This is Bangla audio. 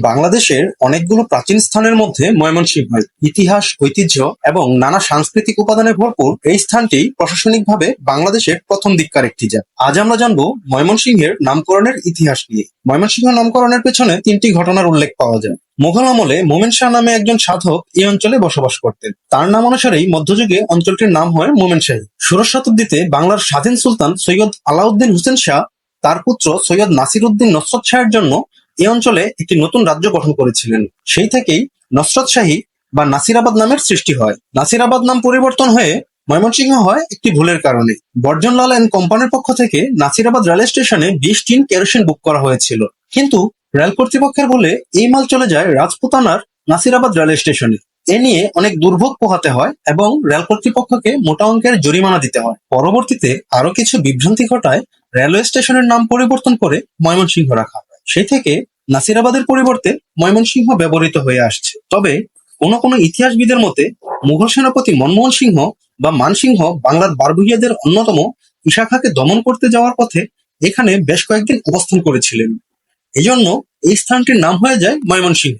বাংলাদেশের অনেকগুলো প্রাচীন স্থানের মধ্যে ময়মনসিংহ ইতিহাস, ঐতিহ্য এবং নানা সাংস্কৃতিক উপাদানে ভরপুর এই স্থানটি প্রশাসনিকভাবে বাংলাদেশের প্রথম দিককার একটি জাত। আজ আমরা জানব ময়মনসিংহের নামকরণের ইতিহাস নিয়ে। ময়মনসিংহ নামকরণের পেছনে তিনটি ঘটনার উল্লেখ পাওয়া যায়। মোঘল আমলে মোমেন শাহ নামে একজন সাধক এই অঞ্চলে বসবাস করতেন। তার নাম অনুসারেই মধ্যযুগে অঞ্চলটির নাম হয় মোমেন শাহী। ষোড়শ শতাব্দীতে বাংলার স্বাধীন সুলতান সৈয়দ আলাউদ্দিন হোসেন শাহ, তার পুত্র সৈয়দ নাসির উদ্দিন নসরত শাহের জন্য এই অঞ্চলে একটি নতুন রাজ্য গঠন করেছিলেন। সেই থেকেই নসরত শাহী বা নাসিরাবাদ নামের সৃষ্টি হয়। নাসিরাবাদ নাম পরিবর্তন হয়ে ময়মনসিংহ হয় একটি ভুলের কারণে। বর্জনলাল অ্যান্ড কোম্পানির পক্ষ থেকে নাসিরাবাদ রেল স্টেশনে বিশ টিন কেরোসিন বুক করা হয়েছিল। কিন্তু রেল কর্তৃপক্ষের বলে এই মাল চলে যায় রাজপুতানার নাসিরাবাদ রেল স্টেশনে। এ নিয়ে অনেক দুর্ভোগ পোহাতে হয় এবং রেল কর্তৃপক্ষকে মোটা অঙ্কের জরিমানা দিতে হয়। পরবর্তীতে আরও কিছু বিভ্রান্তি ঘটায় রেলওয়ে স্টেশনের নাম পরিবর্তন করে ময়মনসিংহ রাখা হয়। সেই থেকে নাসিরাবাদের পরিবর্তে ময়মনসিংহ ব্যবহৃত হয়ে আসছে। তবে কোনো কোনো ইতিহাসবিদের মতে মুঘল সেনাপতি মনমোহন সিংহ বা মানসিংহ বাংলার বারবুহিয়াদের অন্যতম ইশাখাকে দমন করতে যাওয়ার পথে এখানে বেশ কয়েকদিন অবস্থান করেছিলেন। এজন্য এই স্থানটির নাম হয়ে যায় ময়মনসিংহ।